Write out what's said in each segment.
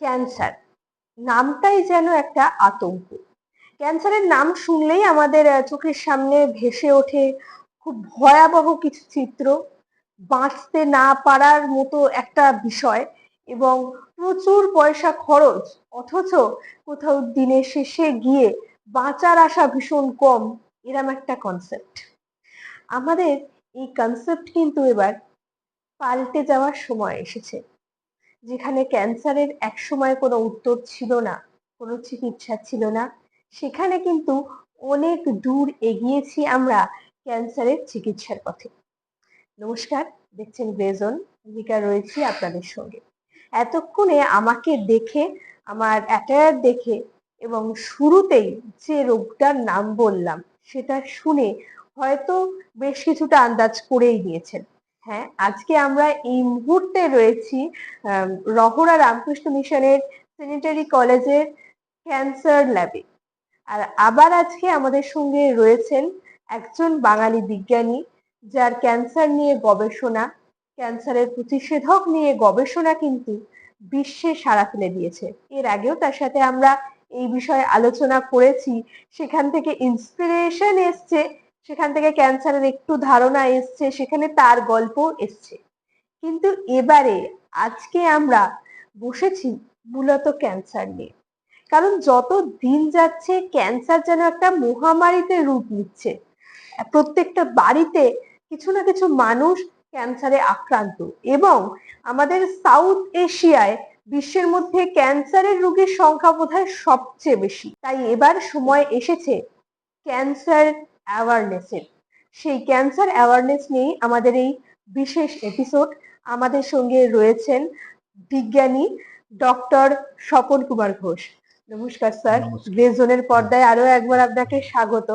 Cancer নামটাই যেন একটা আতঙ্ক। ক্যান্সারের নাম শুনলেই আমাদের চোখের সামনে ভেসে ওঠে খুব ভয়াবহ কিছু চিত্র। বাঁচতে না পারার মতো একটা বিষয় এবং প্রচুর পয়সা খরচ, অথচ কোথাও দিনের শেষে গিয়ে বাঁচার আশা ভীষণ কম, এরম একটা কনসেপ্ট আমাদের এই কনসেপ্ট কিন্তু এবার পাল্টে যাওয়ার সময় এসেছে। যেখানে ক্যান্সারের এক সময় কোনো উত্তর ছিল না, কোনো চিকিৎসা ছিল না, সেখানে কিন্তু অনেক দূর এগিয়েছি আমরা ক্যান্সারের চিকিৎসার পথে। নমস্কার, দেখছেন গ্রেজন অম্বিকা রয়েছি আপনাদের সঙ্গে। এতক্ষণে আমাকে দেখে, আমার অ্যাটায়ার দেখে এবং শুরুতেই যে রোগটার নাম বললাম, সেটা শুনে হয়তো বেশ কিছুটা আন্দাজ করেই নিয়েছেন। হ্যাঁ আজকে আমরা এই মুহূর্তে রয়েছি রহরা রামকৃষ্ণ মিশনের সেনিটারি কলেজের ক্যান্সার ল্যাবে আর আবার আজকে আমাদের সঙ্গে রয়েছেন একজন বাঙালি বিজ্ঞানী, যার ক্যান্সার নিয়ে গবেষণা ক্যান্সারের প্রতিষেধক নিয়ে গবেষণা কিন্তু বিশ্বে সাড়া ফেলে দিয়েছে। এর আগেও তার সাথে আমরা এই বিষয়ে আলোচনা করেছি, সেখান থেকে ইন্সপিরেশন এসছে সেখান থেকে ক্যান্সারের একটু ধারণা এসছে, সেখানে তার গল্প এসছে। কিন্তু এবারে আজকে আমরা বসেছি মূলত ক্যান্সার নিয়ে। কারণ যত দিন যাচ্ছে, ক্যান্সার যেন একটা মহামারীতে রূপ নিচ্ছে। প্রত্যেকটা বাড়িতে কিছু না কিছু মানুষ ক্যান্সারে আক্রান্ত। এবং আমাদের সাউথ এশিয়ায় বিশ্বের মধ্যে ক্যান্সারের রোগীর সংখ্যা বোধহয় সবচেয়ে বেশি। তাই এবার সময় এসেছে ক্যান্সার অ্যাওয়ারনেসের সেই ক্যান্সার অ্যাওয়ারনেস নিয়েই আমাদের এই বিশেষ এপিসোড আমাদের সঙ্গে রয়েছেন বিজ্ঞানী ডক্টর স্বপন কুমার ঘোষ। নমস্কার স্যার। গ্রেজনের পর্দায় আরও একবার আপনাকে স্বাগত।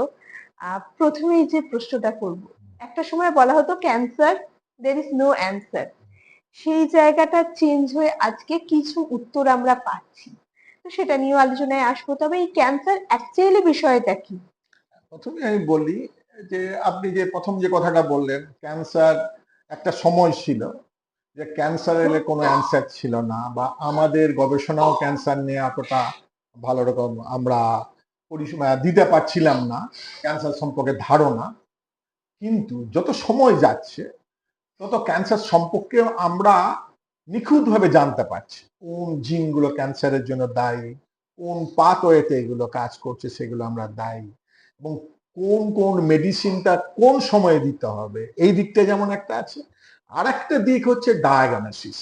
প্রথমেই যে প্রশ্নটা করব একটা সময় বলা হতো cancer there is no answer সেই জায়গাটা চেঞ্জ হয়ে আজকে কিছু উত্তর আমরা পাচ্ছি। তো সেটা নিয়েও আলোচনায় আসব। তবে এই ক্যান্সার অ্যাকচুয়ালি বিষয়টা কি? প্রথমে আমি বলি যে, আপনি যে প্রথম যে কথাটা বললেন ক্যান্সার একটা সময় ছিল যে ক্যান্সারের কোনো অ্যান্সার ছিল না বা আমাদের গবেষণাও ক্যান্সার নিয়ে এতটা ভালো রকম আমরা পরিষেবা দিতে পারছিলাম না ক্যান্সার সম্পর্কে ধারণা। কিন্তু যত সময় যাচ্ছে, তত ক্যান্সার সম্পর্কে আমরা নিখুঁতভাবে জানতে পারছি। কোন জিনগুলো ক্যান্সারের জন্য দায়ী, কোন পাথওয়েতে এগুলো কাজ করছে সেগুলো আমরা দায়ী। এবং কোন কোন মেডিসিনটা কোন সময়ে দিতে হবে, এই দিকটা যেমন একটা আছে। আর একটা দিক হচ্ছে ডায়াগনোসিস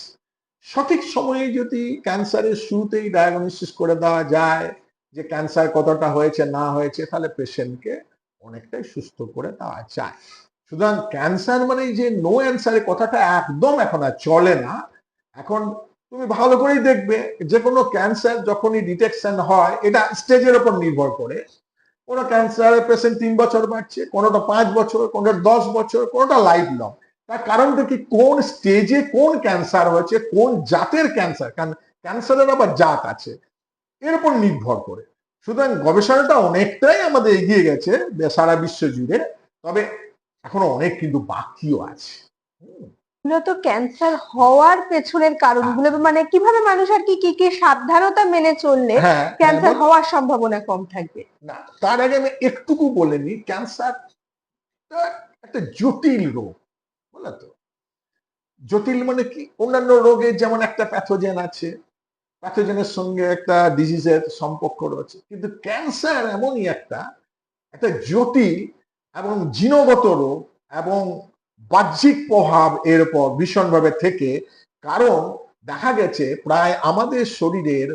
সঠিক সময়ে যদি ক্যান্সারের শুরুতেই ডায়াগনোসিস করে দেওয়া যায় যে ক্যান্সার কতটা হয়েছে, না হয়েছে, তাহলে পেশেন্টকে অনেকটাই সুস্থ করে দেওয়া যায়। সুতরাং ক্যান্সার মানে যে নো অ্যান্সারের কথাটা একদম এখন আর চলে না। এখন তুমি ভালো করেই দেখবে, যে কোনো ক্যান্সার যখনই ডিটেকশন হয়, এটা স্টেজের উপর নির্ভর করে। কোনো ক্যান্সারের পেশেন্ট তিন বছর বাড়ছে, কোনোটা পাঁচ বছর, কোনোটা দশ বছর, কোনোটা লাইফ লং তার কারণটা কি? কোন স্টেজে কোন ক্যান্সার হয়েছে, কোন জাতের ক্যান্সার কারণ ক্যান্সারের আবার জাত আছে। এর উপর নির্ভর করে। সুতরাং গবেষণাটা অনেকটাই আমাদের এগিয়ে গেছে, সারা বিশ্ব জুড়ে। তবে এখনও অনেক কিন্তু বাকিও আছে। মূলত ক্যান্সার হওয়ার পেছনের কারণগুলো মানে কীভাবে মানুষ আর কি কি কি সাবধানতা মেনে চললে হ্যাঁ ক্যান্সার হ্যাঁ, হওয়ার সম্ভাবনা কম থাকবে? না তার আগে আমি একটুকু বলে নিই ক্যান্সার একটা জটিল রোগ বলে তো? জটিল মানে কি? অন্যান্য রোগের যেমন একটা প্যাথোজেন আছে প্যাথোজেনের সঙ্গে একটা ডিজিজের সম্পর্ক রয়েছে কিন্তু ক্যান্সার এমনই একটা একটা জটিল এবং জিনগত রোগ এবং বাহ্যিক প্রভাব এর উপর ভীষণভাবে থেকে, কারণ দেখা গেছে প্রায় আমাদের শরীরের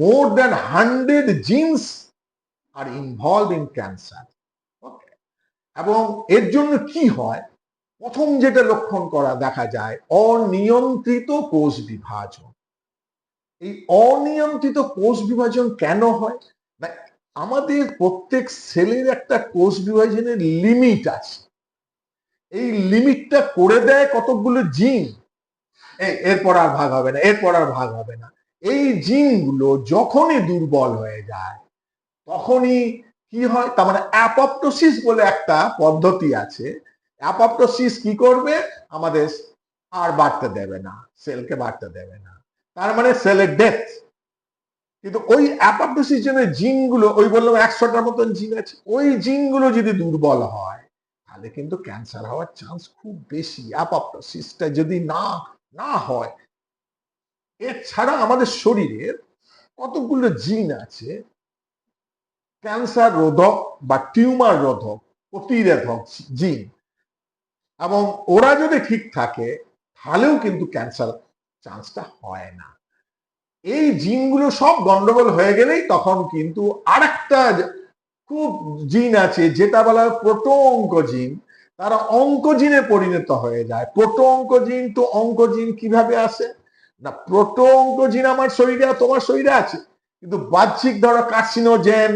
more than hundred genes are involved in cancer এবং এর জন্য কি হয়? প্রথম যেটা লক্ষণ করা দেখা যায়, অনিয়ন্ত্রিত কোষ বিভাজন। এই অনিয়ন্ত্রিত কোষ বিভাজন কেন হয়? আমাদের প্রত্যেক সেলের একটা কোষ বিভাজনের লিমিট আছে। এই লিমিটটা করে দেয় কতগুলো জিন। এরপর আর ভাগ হবে না, এরপর আর ভাগ হবে না। এই জিনগুলো যখনই দুর্বল হয়ে যায়, তখনই কি হয়? তার মানে অ্যাপপ্টোসিস বলে একটা পদ্ধতি আছে। অ্যাপপ্টোসিস কি করবে? আমাদের আর বাড়তে দেবে না, সেলকে বাড়তে দেবে না। তার মানে সেলের ডেথ। কিন্তু ওই অ্যাপাপ্টোসিস জনের জিনগুলো, ওই বললাম একশোটার মতন জিন আছে, ওই জিনগুলো যদি দুর্বল হয় তাহলে কিন্তু ক্যান্সার হওয়ার চান্স খুব বেশি। অ্যাপাপ্টোসিসটা যদি না না হয়, এছাড়া আমাদের শরীরের কতগুলো জিন আছে? ক্যান্সার রোধক বা টিউমার রোধক প্রতিরোধক জিন এবং ওরা যদি ঠিক থাকে, তাহলেও কিন্তু ক্যান্সার চান্সটা হয় না। এই জিনগুলো সব গন্ডগোল হয়ে গেলেই তখন কিন্তু আরেকটা খুব জিন আছে, যেটা বলা হয় প্রোটো অঙ্কজিন তারা অঙ্কজিনে পরিণত হয়ে যায়। প্রোটো অঙ্কজিন তো অঙ্কজিন কীভাবে আসে? না প্রোটো অঙ্কজিন আমার শরীরে তোমার শরীরে আছে। কিন্তু বাহ্যিক ধরো কার্সিনোজেন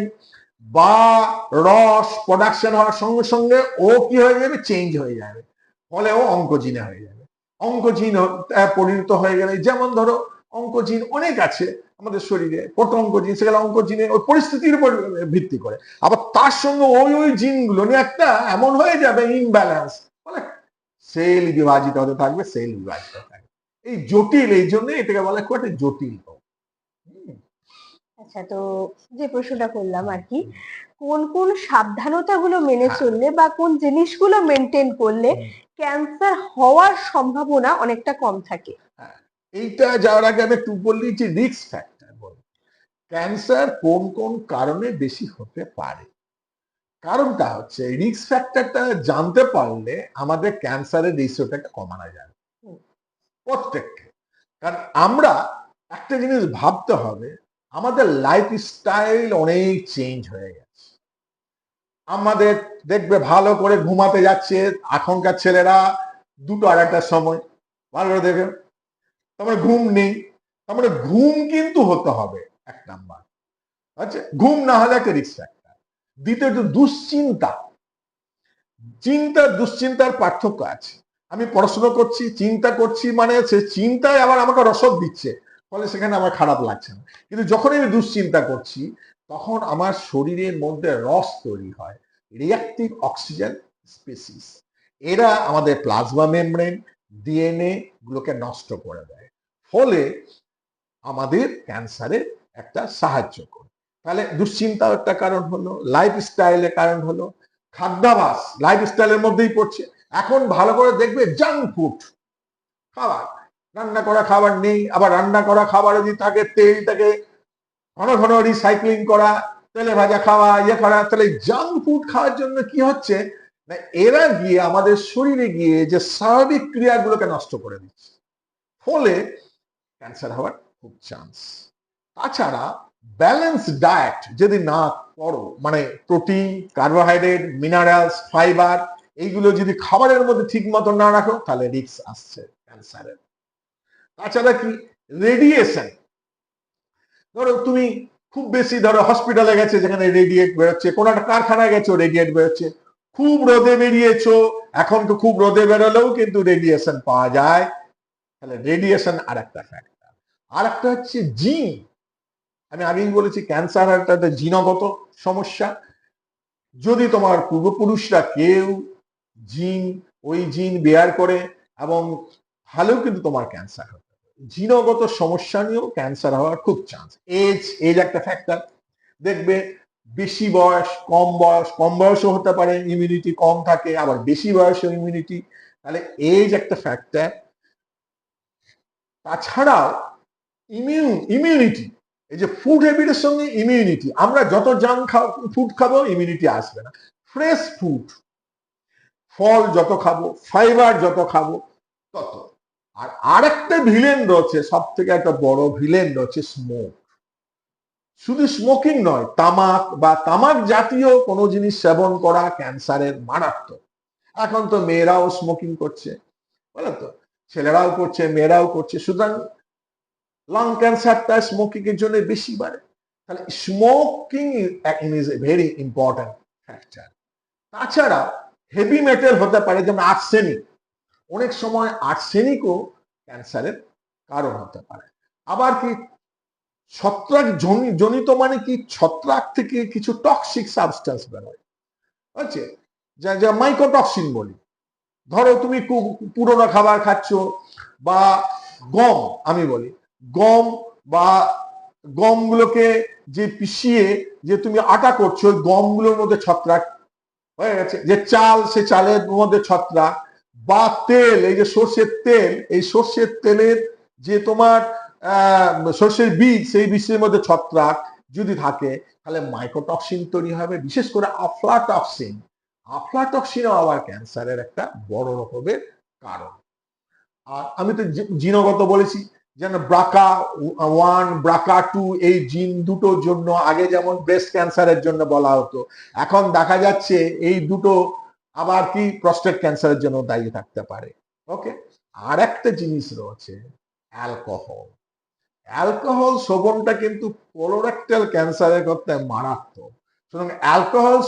বা রস প্রোডাকশন হওয়ার সঙ্গে সঙ্গে ও কি হয়ে যাবে? চেঞ্জ হয়ে যাবে। ফলে ও অঙ্কজিনে হয়ে যাবে। অঙ্কজিন পরিণত হয়ে গেলে যেমন ধরো অঙ্কজিন অনেক আছে। আমাদের শরীরে প্রোটো অঙ্কজিন সেগুলো অঙ্কজিনে ওই পরিস্থিতির উপর ভিত্তি করে। আবার তার সঙ্গে ওই ওই জিনগুলো নিয়ে একটা এমন হয়ে যাবে ইনব্যালেন্স বলে সেল বিভাজিত হতে থাকবে সেল বিভাজিত থাকবে। এই জটিল এই জন্য এটাকে বলে খুব একটা জটিল রোগ। আচ্ছা তো যে প্রশ্নটা করলাম আর কি কোন কোন সাবধানতাগুলো মেনে চললে বা কোন জিনিসগুলো মেনটেন করলে ক্যান্সার হওয়ার সম্ভাবনা অনেকটা কম থাকে? এইটা যাওয়ার আগে আমি একটু বললি যে রিক্স ফ্যাক্টর বল। ক্যান্সার কোন কোন কারণে বেশি হতে পারে? কারণটা হচ্ছে রিক্স ফ্যাক্টরটা জানতে পারলে আমাদের ক্যান্সারের রেশিওটাকে কমানো যাবে। প্রত্যেককে। কারণ আমরা একটা জিনিস ভাবতে হবে, আমাদের লাইফ স্টাইল অনেক চেঞ্জ হয়ে গেছে। আমাদের দেখবে ভালো করে ঘুমাতে যাচ্ছে, এখনকার ছেলেরা দুটো আড়াইটার সময়। ভালো করে দেখে তার মানে ঘুম নেই। তার মানে ঘুম কিন্তু হতে হবে, এক নাম্বার। আচ্ছা ঘুম না হলে একটা রিস্ক ফ্যাক্টর দ্বিতীয়ত, দুশ্চিন্তা। চিন্তা, দুশ্চিন্তার পার্থক্য আছে। আমি পড়াশোনা করছি, চিন্তা করছি মানে সে চিন্তায় আবার আমাকে রসদ দিচ্ছে, ফলে সেখানে আমার খারাপ লাগছে না। কিন্তু যখন আমি দুশ্চিন্তা করছি, তখন আমার শরীরের মধ্যে রস তৈরি হয়। রিয়াক্টিভ অক্সিজেন স্পেসিস এরা আমাদের প্লাজমা মেমব্রেন ডিএনএ গুলোকে নষ্ট করে দেয়। ফলে আমাদের ক্যান্সারে একটা সাহায্য করে। তাহলে দুশ্চিন্তা একটা কারণ হলো লাইফ স্টাইলের কারণ হলো, খাদ্যাভাস লাইফ স্টাইলের মধ্যেই পড়ছে। এখন ভালো করে দেখবে জাঙ্ক ফুড খাবার। রান্না করা খাবার নেই, আবার রান্না করা খাবার যদি থাকে, তেলটাকে ঘন ঘন রিসাইক্লিং করা, তেলে ভাজা খাওয়া ইয়ে করা, তাহলে জাঙ্ক ফুড খাওয়ার জন্য কি হচ্ছে? না, এরা গিয়ে আমাদের শরীরে গিয়ে যে স্বাভাবিক ক্রিয়াগুলোকে নষ্ট করে দিচ্ছে। ফলে ক্যান্সার হওয়ার খুব চান্স তাছাড়া ব্যালেন্স ডায়েট যদি না করো মানে প্রোটিন কার্বোহাইড্রেট মিনারেলস ফাইবার এইগুলো যদি খাবারের মধ্যে ঠিক মতো না রাখো, তাহলে রিক্স আসছে ক্যান্সারের তাছাড়া কি? রেডিয়েশন ধরো তুমি খুব বেশি ধরো হসপিটালে গেছে, যেখানে রেডিয়েট বেরোচ্ছে, কোনো একটা কারখানায় গেছো রেডিয়েট বেরোচ্ছে। খুব রোদে বেরিয়েছো। এখন তো খুব রোদে বেরোলেও কিন্তু রেডিয়েশন পাওয়া যায়। তাহলে রেডিয়েশন আর একটা ফ্যাক্টর আর একটা হচ্ছে জিন আমি আগেই বলেছি ক্যান্সার একটা একটা জিনগত সমস্যা। যদি তোমার পূর্বপুরুষরা কেউ জিন ওই জিন বেয়ার করে এবং ভালোও কিন্তু তোমার ক্যান্সার হবে জিনগত সমস্যা নিয়েও ক্যান্সার হওয়ার খুব চান্স এজ এজ একটা ফ্যাক্টর দেখবে বেশি বয়স, কম বয়স, কম বয়সও হতে পারে ইমিউনিটি কম থাকে, আবার বেশি বয়সেও ইমিউনিটি তাহলে এজ একটা ফ্যাক্টর তাছাড়াও ইমিউন ইমিউনিটি এই যে ফুড হ্যাবিটের সঙ্গে ইমিউনিটি আমরা যত জাঙ্ক ফুড খাব ইমিউনিটি আসবে না। ফ্রেশ ফুড ফল যত খাব ফাইবার যত খাব, তত। আর আরেকটা ভিলেন রয়েছে সব থেকে একটা বড় ভিলেন রয়েছে স্মোক শুধু স্মোকিং নয়, তামাক বা তামাক জাতীয় কোনো জিনিস সেবন করা ক্যান্সারের মারাত্মক। এখন তো মেয়েরাও স্মোকিং করছে, বলো তো? ছেলেরাও করছে, মেয়েরাও করছে, সুতরাং লাং ক্যান্সারটা স্মোকিং এর জন্য বেশি বাড়ে। তাহলে smoking is a very important factor তাছাড়া হেভি মেটাল হতে পারে, যেমন আর্সেনিক অনেক সময় আর্সেনিকও ক্যান্সারের কারণ হতে পারে। আবার কি ছত্রাক জনি- জনিত মানে কি? ছত্রাক থেকে কিছু টক্সিক সাবস্টেন্স বেরোয়। বুঝছে? যা যা মাইকোটক্সিন বলি। ধরো তুমি পুরোনো খাবার খাচ্ছ বা গম আমি বলি। গম বা গমগুলোকে যে পিষিয়ে যে তুমি আটা করছ, ওই গমগুলোর মধ্যে ছত্রাক হয়ে গেছে। যে চাল, সে চালের মধ্যে ছত্রাক বা তেল, এই যে সর্ষের তেল, এই সর্ষের তেলের যে তোমার সর্ষের বীজ, সেই বীজের মধ্যে ছত্রাক যদি থাকে, তাহলে মাইক্রোটক্সিন তৈরি হবে, বিশেষ করে আফলাটক্সিন আফলাটক্সিনও আবার ক্যান্সারের একটা বড় রকমের কারণ। আর আমি তো জিনগত বলেছি, যেন ব্রাকা ওয়ান ব্রাকা টু এই জিন দুটোর জন্য, আগে যেমন ব্রেস্ট ক্যান্সারের জন্য বলা হতো, এখন দেখা যাচ্ছে এই দুটো আবার কি প্রস্টেট ক্যান্সারের জন্য দায়ী থাকতে পারে। ওকে আর একটা জিনিস রয়েছে অ্যালকোহল অ্যালকোহল সেবনটা কিন্তু কোলোরেক্টাল ক্যান্সারের করতে মারাত্মক। সুতরাং অ্যালকোহল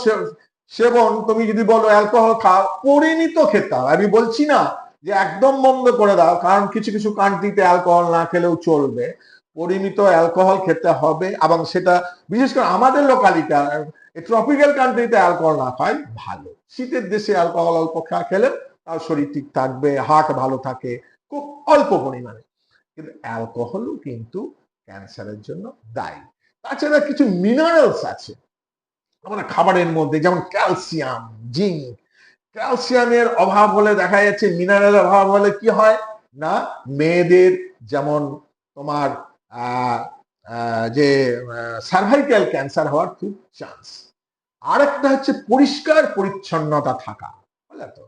সেবন, তুমি যদি বলো অ্যালকোহল খাও পরিমিত খেতে হবে আমি বলছি না যে একদম বন্ধ করে দাও, কারণ কিছু কিছু কান্ট্রিতে অ্যালকোহল না খেলেও চলবে। পরিমিত অ্যালকোহল খেতে হবে, এবং সেটা বিশেষ করে আমাদের লোকালিটা ট্রপিক্যাল কান্ট্রিতে অ্যালকোহল না খায়, ভালো। শীতের দেশে অ্যালকোহল অল্প খেলে তার শরীর ঠিক থাকবে হার্ট ভালো থাকে, খুব অল্প পরিমাণে। কিন্তু অ্যালকোহলও কিন্তু ক্যান্সারের জন্য দায়ী। তাছাড়া কিছু মিনারেলস আছে। আমরা খাবারের মধ্যে যেমন ক্যালসিয়াম জিঙ্ক ক্যালসিয়ামের অভাব হলে দেখা যাচ্ছে মিনারেলের অভাব হলে কি হয়? না, মেয়েদের যেমন তোমার যে সার্ভাইকাল ক্যান্সার হওয়ার খুব চান্স আরেকটা হচ্ছে পরিষ্কার পরিচ্ছন্নতা থাকা, বুঝলে তো?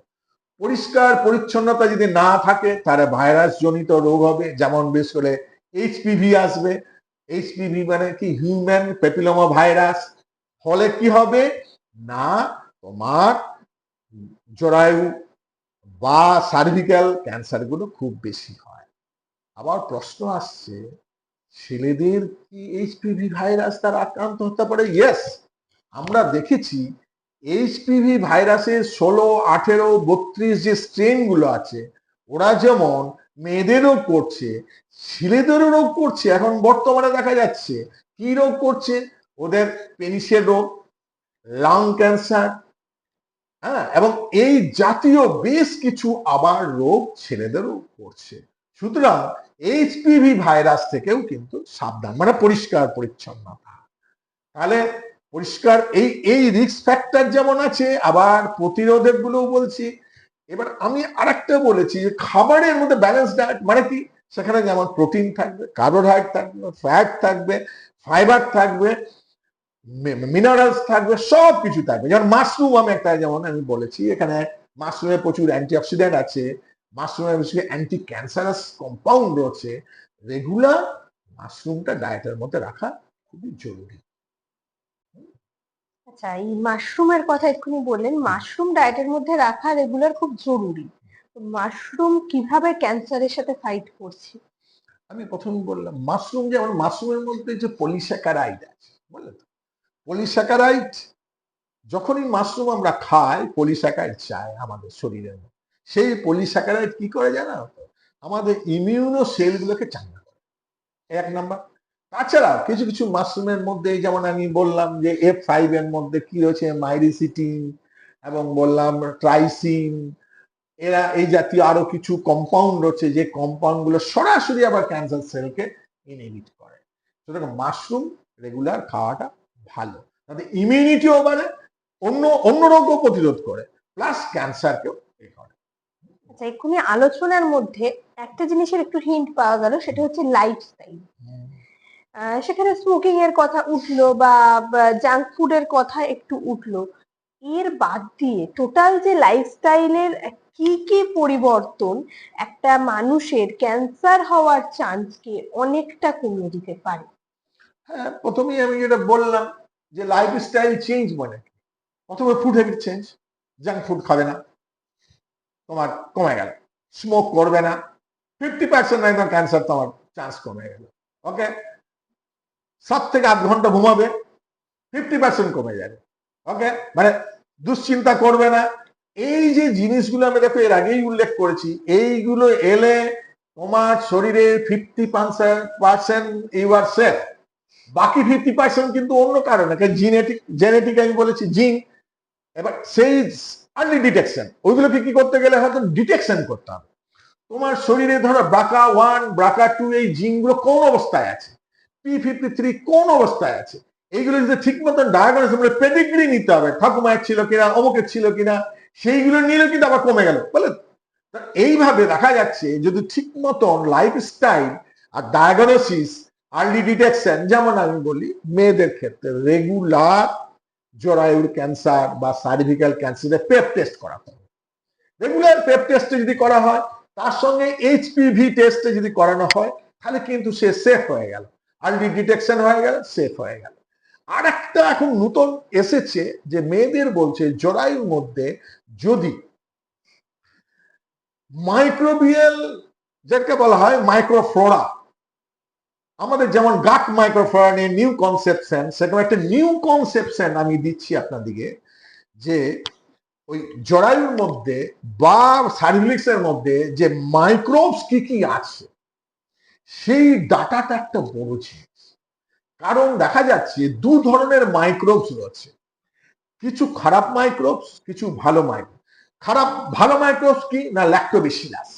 পরিষ্কার পরিচ্ছন্নতা যদি না থাকে, তাহলে ভাইরাস জনিত রোগ হবে। যেমন বেশ করে এইচপিভি আসবে। এইচপিভি মানে কি? হিউম্যান পেপিলোমা ভাইরাস ফলে কি হবে? না, তোমার জরায়ু বা সার্ভিক্যাল ক্যান্সারগুলো খুব বেশি হয়। আবার প্রশ্ন আসছে, ছেলেদের কি এইচপিভি ভাইরাস তার আক্রান্ত হতে পারে? ইয়েস আমরা দেখেছি এইচপিভি ভাইরাসের ষোলো, আঠেরো, বত্রিশ যে স্ট্রেনগুলো আছে, ওরা যেমন মেয়েদেরও করছে, ছেলেদেরও রোগ করছে, এখন বর্তমানে দেখা যাচ্ছে, কি রোগ করছে? ওদের পেনিসের রোগ লাং ক্যান্সার হ্যাঁ এবং এই জাতীয় বেশ কিছু আবার রোগ ছেলেদেরও করছে। সুতরাং এইচপিভি ভাইরাস থেকেও কিন্তু সাবধান মানে পরিষ্কার, পরিচ্ছন্নতা। তাহলে পরিষ্কার, এই এই রিস্ক ফ্যাক্টর যেমন আছে, আবার প্রতিরোধক গুলোও বলছি। এবার আমি আরেকটা বলেছি যে খাবারের মধ্যে ব্যালেন্স ডায়েট মানে কি? সেখানে যেমন প্রোটিন থাকবে কার্বোহাইড্রেট থাকবে ফ্যাট থাকবে ফাইবার থাকবে মিনারেলস থাকবে, সব কিছু থাকবে। যেমন মাশরুম আমি একটা যেমন আমি বলেছি, এখানে মাশরুমে প্রচুর অ্যান্টিঅক্সিডেন্ট আছে মাশরুমে বেশি অ্যান্টি ক্যান্সারাস কম্পাউন্ড রয়েছে রেগুলার মাশরুমটা ডায়েটের মধ্যে রাখা খুবই জরুরি। আচ্ছা এই মাশরুমের কথা এক্ষুনি বললেন। মাশরুম ডায়েটের মধ্যে রাখা রেগুলার খুব জরুরি। তো মাশরুম কীভাবে ক্যান্সারের সাথে ফাইট করছে? আমি প্রথম বললাম মাশরুম যেমন মাশরুমের মধ্যে যে পলিস্যাকারাইড আছে বুঝলে তো? পলিস্যাকারাইড যখনই মাশরুম আমরা খাই পলিস্যাকারাইড চাই আমাদের শরীরের মধ্যে। সেই পলিস্যাকারাইড কি করে জানো? আমাদের ইমিউনো সেলগুলোকে চাঙ্গা করে। এক নাম্বার। তাছাড়া কিছু কিছু মাশরুমের মধ্যে যেমন আমি বললাম যে এফ ফাইভ এর মধ্যে কি রয়েছে? মাইরিসিটিন এবং বললাম ট্রাইসিন এরা এই জাতীয় আরও কিছু কম্পাউন্ড রয়েছে যে কম্পাউন্ডগুলো সরাসরি আবার ক্যান্সার সেলকে ইনহিবিট করে। সুতরাং মাশরুম রেগুলার খাওয়াটা ভালো। তাতে ইমিউনিটিও বাড়ে অন্য অন্য রোগও প্রতিরোধ করে প্লাস ক্যান্সারকেও এ করে। আচ্ছা এক্ষুনি আলোচনার মধ্যে একটা জিনিসের একটু হিন্ট পাওয়া গেল সেটা হচ্ছে লাইফস্টাইল সেখানে স্মোকিং এর কথা উঠল বা জাঙ্ক ফুডের কথা একটু উঠল। এর বাদ দিয়ে টোটাল যে লাইফস্টাইলের কি কি পরিবর্তন একটা মানুষের ক্যান্সার হওয়ার চান্সকে অনেকটা কমিয়ে দিতে পারে। হ্যাঁ প্রথমেই আমি যেটা বললাম যে লাইফস্টাইল চেঞ্জ মানে? প্রথমে food habit change junk food খাবে না, তোমার কমে গেল স্মোক করবে না ফিফটি পার্সেন্ট একদম ক্যান্সার তোমার চান্স কমে গেল। ওকে সাত থেকে আট ঘণ্টা ঘুমাবে ফিফটি পার্সেন্ট কমে যাবে। ওকে মানে দুশ্চিন্তা করবে না। এই যে জিনিসগুলো আমি দেখো, এর আগেই উল্লেখ করেছি, এইগুলো এলে তোমার শরীরে fifty percent you are safe বাকি ফিফটি পার্সেন্ট কিন্তু অন্য কারণে জিনেটিক জেনেটিক আমি বলেছি জিন এবার সেই আর্লি ডিটেকশন ওইগুলোকে কি করতে গেলে হয়তো ডিটেকশন করতে হবে। তোমার শরীরে ধরো ব্রাকা ওয়ান ব্রাকা টু এই জিনগুলো কোন অবস্থায় আছে? পি ফিফটি থ্রি কোন অবস্থায় আছে? এইগুলো যদি ঠিক মতন পেডিগ্রি নিতে হবে, ঠাকুমায়ের ছিল কিনা, অমুকের ছিল কিনা, সেইগুলো কিন্তু আবার কমে গেল বলে এইভাবে দেখা যাচ্ছে যদি ঠিক মতন আর ডায়াগনোসিস আর্লি ডিটেকশন যেমন আমি বলি, মেয়েদের ক্ষেত্রে রেগুলার জরায়ুর ক্যান্সার বা সার্ভিক্যাল ক্যান্সারের পেপ টেস্ট করা হয় রেগুলার পেপ টেস্ট যদি করা হয়, তার সঙ্গে এইচপিভি টেস্ট যদি করানো হয়, তাহলে কিন্তু সে সেফ হয়ে গেল। আর্লি ডিটেকশন হয়ে গেল? সেফ হয়ে গেল। আর একটা এখন নতুন এসেছে যে মেয়েদের বলছে, জরায়ুর মধ্যে যদি মাইক্রোবিয়াল যাকে বলা হয় মাইক্রোফ্লোরা আমাদের যেমন গাট মাইক্রোফ্লোরা নিয়ে নিউ কনসেপশন সেরকম একটা নিউ কনসেপশন আমি দিচ্ছি আপনাদিকে যে ওই জরায়ুর মধ্যে বা সার্ভিলিক্স এর মধ্যে যে মাইক্রোবস কি কি আছে সেই ডাটাটা একটা বড় জিনিস। কারণ দেখা যাচ্ছে দু ধরনের মাইক্রোবস রয়েছে। কিছু খারাপ মাইক্রোবস কিছু ভালো মাইক্রোব খারাপ, ভালো মাইক্রোবস কি? না ল্যাক্টোবেসিলাস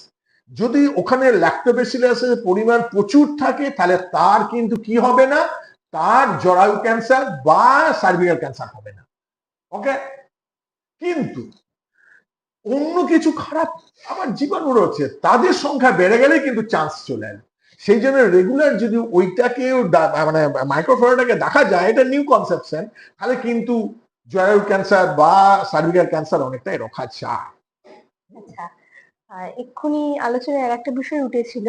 যদি ওখানে ল্যাক্টোবেসিলাসের পরিমাণ প্রচুর থাকে, তাহলে তার কিন্তু কি হবে না? তার জরায়ু ক্যান্সার বা সার্ভিক্যাল ক্যান্সার হবে না। ওকে কিন্তু অন্য কিছু খারাপ আমার জীবাণু রয়েছে, তাদের সংখ্যা বেড়ে গেলে কিন্তু চান্স চলে আসে সেই জন্য রেগুলার যদি ওইটাকে মানে মাইক্রোফ্লোরাটাকে দেখা যায় এটা নিউ কনসেপশন তাহলে কিন্তু জরায়ু ক্যান্সার বা সার্ভিক্যাল ক্যান্সার অনেকটাই রক্ষা যায়। আচ্ছা এক্ষুনি আলোচনায় আর একটা বিষয় উঠেছিল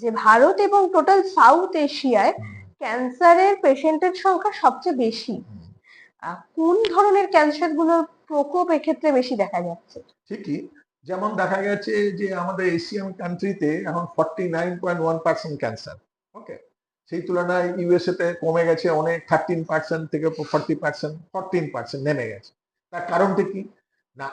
যে ভারত এবং টোটাল সাউথ এশিয়ায় ক্যান্সারের পেশেন্টের সংখ্যা সবচেয়ে বেশি। কোন ধরনের ক্যান্সারগুলোর প্রকোপ এক্ষেত্রে বেশি দেখা যাচ্ছে? ঠিকই। যেমন দেখা গেছে যে আমাদের এশিয়ান কান্ট্রিতে এখন forty nine point one percent cancer okay সেই তুলনায় ইউএসএ তে কমে গেছে অনেক থার্টিন পার্সেন্ট থেকে ফর্টি পার্সেন্ট ফর্টিন পার্সেন্ট নেমে গেছে। তার কারণটা কি? না,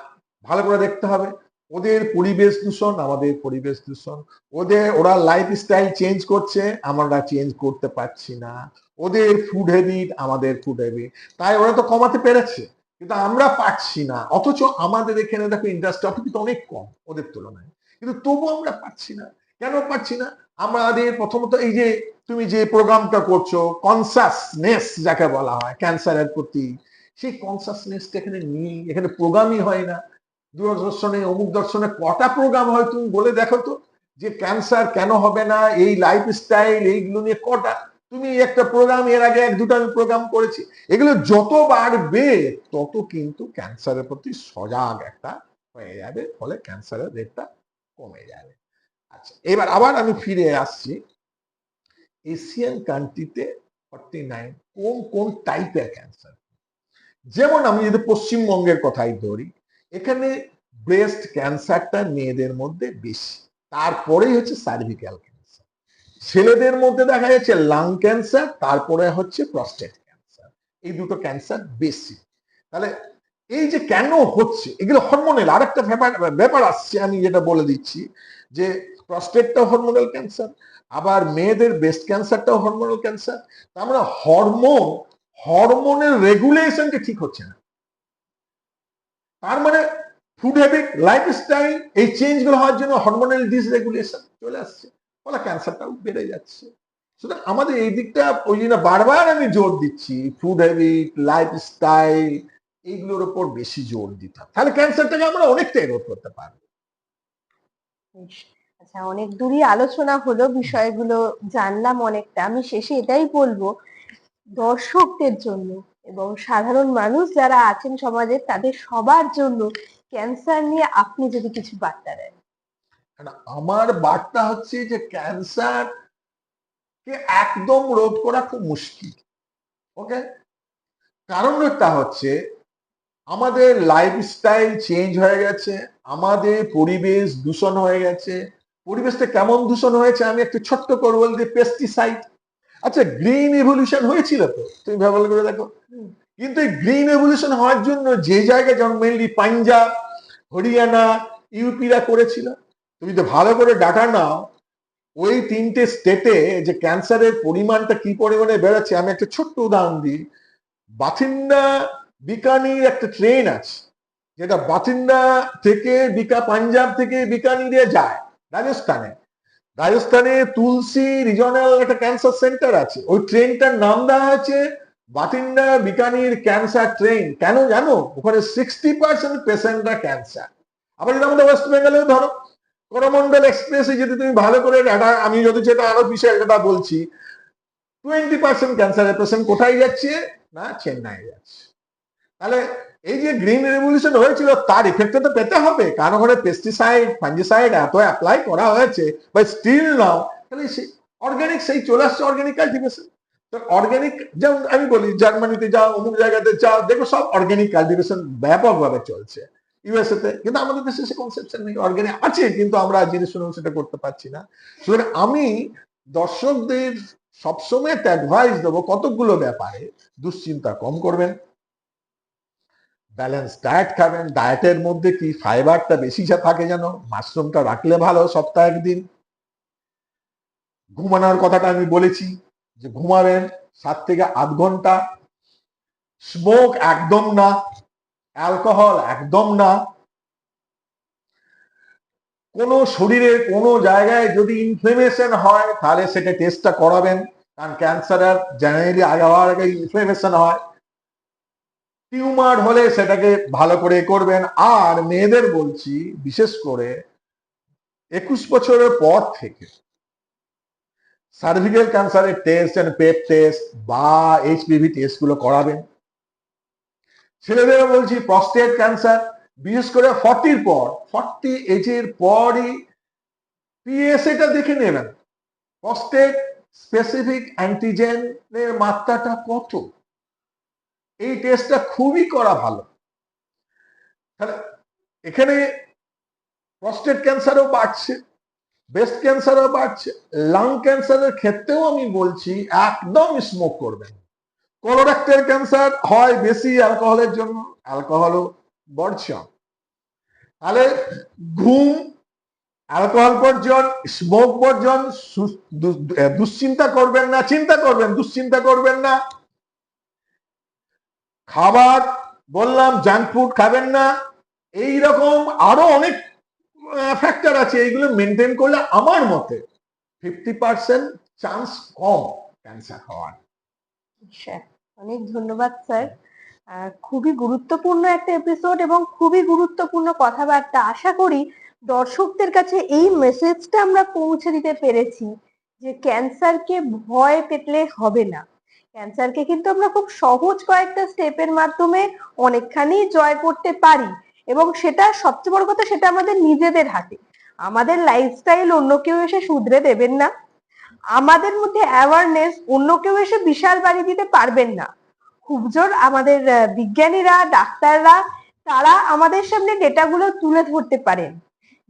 ভালো করে দেখতে হবে। ওদের পরিবেশ দূষণ, আমাদের পরিবেশ দূষণ। ওদের, ওরা লাইফ স্টাইল চেঞ্জ করছে, আমরা চেঞ্জ করতে পারছি না। ওদের ফুড হ্যাবিট আমাদের ফুড হ্যাবিট তাই ওরা তো কমাতে পেরেছে। কিন্তু আমরা পাচ্ছি না। অথচ আমাদের এখানে দেখো ইন্ডাস্ট্রি কিন্তু অনেক কম ওদের তুলনায়। কিন্তু তবু আমরা পাচ্ছি না। কেন পাচ্ছি না? আমাদের প্রথমত এই যে তুমি যে প্রোগ্রামটা করছ কনসাসনেস যাকে বলা হয় ক্যান্সারের প্রতি, সেই কনসাসনেসটা এখানে নেই। এখানে প্রোগ্রামই হয় না। দূরদর্শনে, অমুক দর্শনে কটা প্রোগ্রাম হয় তুমি বলে দেখো তো, যে ক্যান্সার কেন হবে না, এই লাইফ স্টাইল এইগুলো নিয়ে কটা তুমি একটা প্রোগ্রাম এর আগে এক দুটো আমি প্রোগ্রাম করেছি। এগুলো যত বাড়বে, তত কিন্তু ক্যান্সারের প্রতি সজাগ একটা হয়ে যাবে, ফলে ক্যান্সারের রেটটা কমে যাবে। আচ্ছা এবার আবার আমি ফিরে আসছি। এশিয়ান কান্ট্রিতে ফর্টি নাইন কোন কোন টাইপের ক্যান্সার যেমন আমি যদি পশ্চিমবঙ্গের কথাই ধরি, এখানে ব্রেস্ট ক্যান্সারটা মেয়েদের মধ্যে বেশি। তারপরেই হচ্ছে সার্ভিক্যাল ক্যান্সার ছেলেদের মধ্যে দেখা যাচ্ছে লাং ক্যান্সার তারপরে হচ্ছে প্রস্টেট ক্যান্সার এই দুটো ক্যান্সার বেশি। তাহলে এই যে কেন হচ্ছে, এগুলো হরমোনাল আরেকটা ব্যাপার ব্যাপার আসছে আমি যেটা বলে দিচ্ছি, যে প্রস্টেটটা হরমোনাল ক্যান্সার আবার মেয়েদের ব্রেস্ট ক্যান্সারটাও হরমোনাল ক্যান্সার তার মানে হরমোন হরমোনের রেগুলেশনটা ঠিক হচ্ছে না। তার মানে ফুড হ্যাবিট লাইফস্টাইল এই চেঞ্জগুলো হওয়ার জন্য হরমোনাল ডিসরেগুলেশন চলে আসছে। ফলে ক্যান্সারটাও বেড়ে যাচ্ছে। সুতরাং আমাদের এই দিকটা ওই জন্য বারবার আমি জোর দিচ্ছি ফুড হ্যাবিট লাইফস্টাইল এইগুলোর উপর বেশি জোর দিতাম তাহলে ক্যান্সারটাকে আমরা অনেকটাই রোধ করতে পারব। আচ্ছা অনেক দূরই আলোচনা হলো, বিষয়গুলো জানলাম অনেকটা। আমি শেষে এটাই বলব, দর্শকদের জন্য এবং সাধারণ মানুষ যারা আছেন সমাজে, তাদের সবার জন্য ক্যান্সার নিয়ে আপনি যদি কিছু বার্তা দেন। আমার বার্তা হচ্ছে যে ক্যান্সার কে একদম রোধ করা খুব মুশকিল ওকে কারণটা হচ্ছে আমাদের লাইফস্টাইল চেঞ্জ হয়ে গেছে, আমাদের পরিবেশ দূষণ হয়ে গেছে। পরিবেশটা কেমন দূষণ হয়েছে আমি একটু ছোট্ট করে বলতে পেস্টিসাইড আচ্ছা গ্রিন এভলিউশন হয়েছিল তো? তুমি ভালো করে দেখো। কিন্তু এই গ্রিন এভলিউশন হওয়ার জন্য যে জায়গায় যেমন মেনলি পাঞ্জাব, হরিয়ানা ইউপিরা করেছিল। তুমি তো ভালো করে ডাটা নাও, ওই তিনটে স্টেটে যে ক্যান্সারের পরিমাণটা কি পরিমাণে বেড়েছে, আমি একটা ছোট্ট উদাহরণ দিই। বাথিন্ডা বিকানির একটা ট্রেন আছে, যেটা বাথিন্ডা থেকে বিকা, পাঞ্জাব থেকে বিকানিরে যায়, রাজস্থানে। রাজস্থানে তুলসী রিজনাল একটা ক্যান্সার সেন্টার আছে, ওই ট্রেনটার নাম দেওয়া হয়েছে বাতিন্ডা বিকানির ক্যান্সার ট্রেন কেন জানো? ওখানে সিক্সটি পার্সেন্ট পেশেন্টরা ক্যান্সার আবার যদি আমাদের ওয়েস্ট বেঙ্গলেও ধরো করমন্ডল এক্সপ্রেসে যদি তুমি ভালো করে একটা আমি যদি সেটা আরও বিশাল কথা বলছি টোয়েন্টি পার্সেন্ট ক্যান্সারের পেশেন্ট কোথায় যাচ্ছে? না, চেন্নাই যাচ্ছে। তাহলে এই যে গ্রিন রেভলিউশন হয়েছিল, তার ইফেক্ট তো পেতে হবে। কারণ ওখানে পেস্টিসাইড ফাঞ্জিসাইড এত অ্যাপ্লাই করা হয়েছে বাট স্টিল নাও তাহলে সেই অর্গানিক সেই চলে আসছে অর্গানিক কাল্টিভেশন তো অর্গানিক যেমন আমি বলি জার্মানিতে যাও, অমুক জায়গাতে যাও, দেখো সব অর্গানিক কাল্টিভেশন ব্যাপকভাবে চলছে। ইউএসএ তে। কিন্তু আমাদের দেশে সে কনসেপশন নেই অর্গানিক আছে, কিন্তু আমরা জেনে শুনেও সেটা করতে পারছি না। সুতরাং আমি দর্শকদের সবসময় একটা অ্যাডভাইস দেবো কতগুলো ব্যাপারে দুশ্চিন্তা কম করবেন। ব্যালেন্স ডায়েট খাবেন ডায়েটের মধ্যে কি ফাইবারটা বেশি যা থাকে যেন মাশরুমটা রাখলে ভালো সপ্তাহে একদিন। ঘুমানোর কথাটা আমি বলেছি, যে ঘুমাবেন সাত থেকে আধ ঘণ্টা। স্মোক একদম না। অ্যালকোহল একদম না। কোনো শরীরে কোনো জায়গায় যদি ইনফ্লেমেশন হয়, তাহলে সেটা টেস্টটা করাবেন। কারণ ক্যান্সারের জেনারেলি আগে হওয়ার আগে ইনফ্লেমেশন হয়। টিউমার হলে সেটাকে ভালো করে করবেন। আর মেয়েদের বলছি, বিশেষ করে একুশ বছরের পর থেকে সার্ভিক্যাল ক্যান্সারের টেস্ট অ্যান্ড পেপ টেস্ট বা এইচপিভি টেস্টগুলো করাবেন। ছেলেদের বলছি প্রস্টেট ক্যান্সার বিশেষ করে ফর্টির পর ফর্টি এজের পরই পিএসএটা দেখে নেবেন। প্রস্টেট স্পেসিফিক অ্যান্টিজেনের মাত্রাটা কত? এই টেস্টটা খুবই করা ভালো। তাহলে এখানে প্রস্টেট ক্যান্সারও বাড়ছে ব্রেস্ট ক্যান্সারও বাড়ছে লাং ক্যান্সারের ক্ষেত্রেও আমি বলছি একদম স্মোক করবেন কোলোরেক্টাল ক্যান্সার হয় বেশি অ্যালকোহলের জন্য অ্যালকোহলও বর্জন তাহলে ঘুম অ্যালকোহল বর্জন স্মোক বর্জন দুশ্চিন্তা করবেন না, চিন্তা করবেন, দুশ্চিন্তা করবেন না। খাবার, বললাম জাঙ্ক ফুড খাবেন না। এই রকম আরও অনেক ফ্যাক্টর আছে, এইগুলো মেনটেন করলে আমার মতে ফিফটি পার্সেন্ট চান্স কম ক্যান্সার হওয়ার। স্যার অনেক ধন্যবাদ, স্যার। খুবই গুরুত্বপূর্ণ একটা এপিসোড এবং খুবই গুরুত্বপূর্ণ কথাবার্তা। আশা করি দর্শকদের কাছে এই মেসেজটা আমরা পৌঁছে দিতে পেরেছি যে ক্যান্সারকে ভয় পেতলে হবে না। ক্যান্সারকে কিন্তু আমরা খুব সহজ কয়েকটা স্টেপের মাধ্যমে অনেকখানি জয় করতে পারি এবং সেটা সবচেয়ে বড় কথা সেটা আমাদের নিজেদের হাতে। আমাদের লাইফস্টাইল অন্য কেউ এসে শুধরে দেবেন না। আমাদের মধ্যে অ্যাওয়ারনেস অন্য কেউ এসে বিশাল বাড়ি দিতে পারবেন না। খুব জোর আমাদের বিজ্ঞানীরা, ডাক্তাররা, তারা আমাদের সামনে ডেটাগুলো তুলে ধরতে পারেন।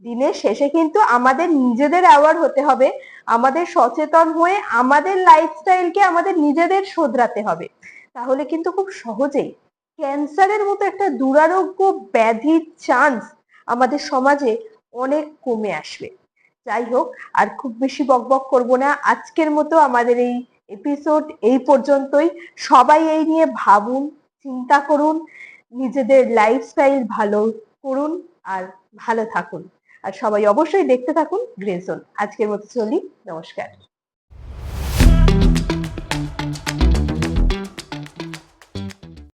দিনের শেষে কিন্তু আমাদের নিজেদের অ্যাওয়ার হতে হবে, আমাদের সচেতন হয়ে আমাদের লাইফস্টাইলকে আমাদের নিজেদের শোধরাতে হবে। তাহলে কিন্তু খুব সহজেই ক্যান্সারের মতো একটা দুরারোগ্য ব্যাধির চান্স আমাদের সমাজে অনেক কমে আসবে। যাই হোক, আর খুব বেশি বক বক করব না। আজকের মতো আমাদের এই এপিসোড এই পর্যন্তই। সবাই এই নিয়ে ভাবুন, চিন্তা করুন, নিজেদের লাইফস্টাইল ভালো করুন আর ভালো থাকুন। আর সবাই অবশ্যই দেখতে থাকুন গ্রেজন আজকের মতো চলি, নমস্কার।